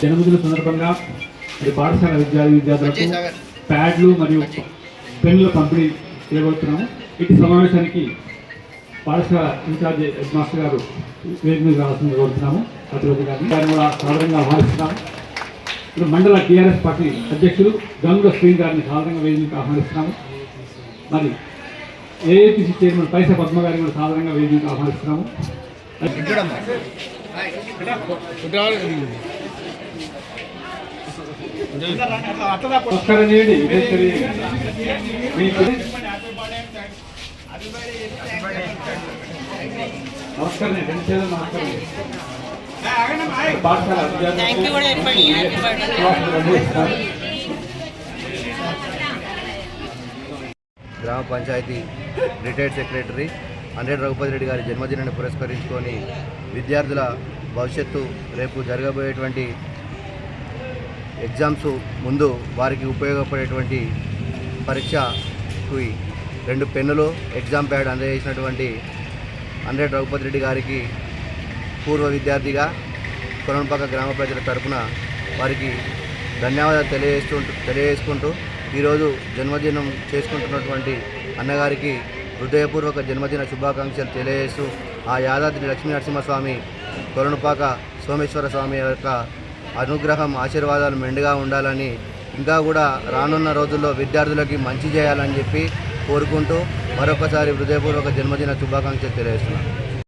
జన్మదిన సందర్భంగా మరి పాఠశాల విద్యార్థి విద్యార్థులకు ప్యాడ్లు మరియు పెన్నుల పంపిణీ చేయబోతున్నాము. ఇటు సమావేశానికి పాఠశాల ఇన్ఛార్జ్ హెడ్ మాస్టర్ గారు వేదిక మీద రావాల్సింది కోరుతున్నాము. ప్రతిరోజు గారిని గారిని కూడా సాధారణంగా ఆహ్వానిస్తున్నాము. ఇప్పుడు మండల టీఆర్ఎస్ పార్టీ అధ్యక్షులు గంగుల శ్రీని గారిని సాధారణంగా వేదికకు ఆహ్వానిస్తున్నాము. మరి ఏఐపిసి చైర్మన్ పైసా పద్మ గారిని కూడా సాధారణంగా వేదికకు ఆహ్వానిస్తున్నాము. నమస్కారం చేయండి మీకు నమస్కారం నమస్కారం పాఠశాల గ్రామ panchayat retired secretary hundred Raghupati Reddy గారి జన్మదినాన్ని పురస్కరించుకొని విద్యార్థుల భవిష్యత్తు రేపు జరగబోయేటువంటి ఎగ్జామ్స్ ముందు వారికి ఉపయోగపడేటువంటి పరీక్షకు రెండు పెన్నులు ఎగ్జామ్ ప్యాడ్ అందజేసినటువంటి హండ్రెడ్ రఘుపతి రెడ్డి గారికి పూర్వ విద్యార్థిగా కొరణపాక గ్రామ ప్రజల తరపున వారికి ధన్యవాదాలు తెలియజేస్తూ తెలియజేసుకుంటూ ఈరోజు జన్మదినం చేసుకుంటున్నటువంటి అన్నగారికి హృదయపూర్వక జన్మదిన శుభాకాంక్షలు తెలియజేస్తూ ఆ యాదాద్రి లక్ష్మీ నరసింహస్వామి కొరణుపాక సోమేశ్వర స్వామి యొక్క అనుగ్రహం ఆశీర్వాదాలు మెండుగా ఉండాలని ఇంకా కూడా రానున్న రోజుల్లో విద్యార్థులకి మంచి చేయాలని చెప్పి కోరుకుంటూ మరొకసారి హృదయపూర్వక జన్మదిన శుభాకాంక్షలు తెలియజేస్తున్నాను.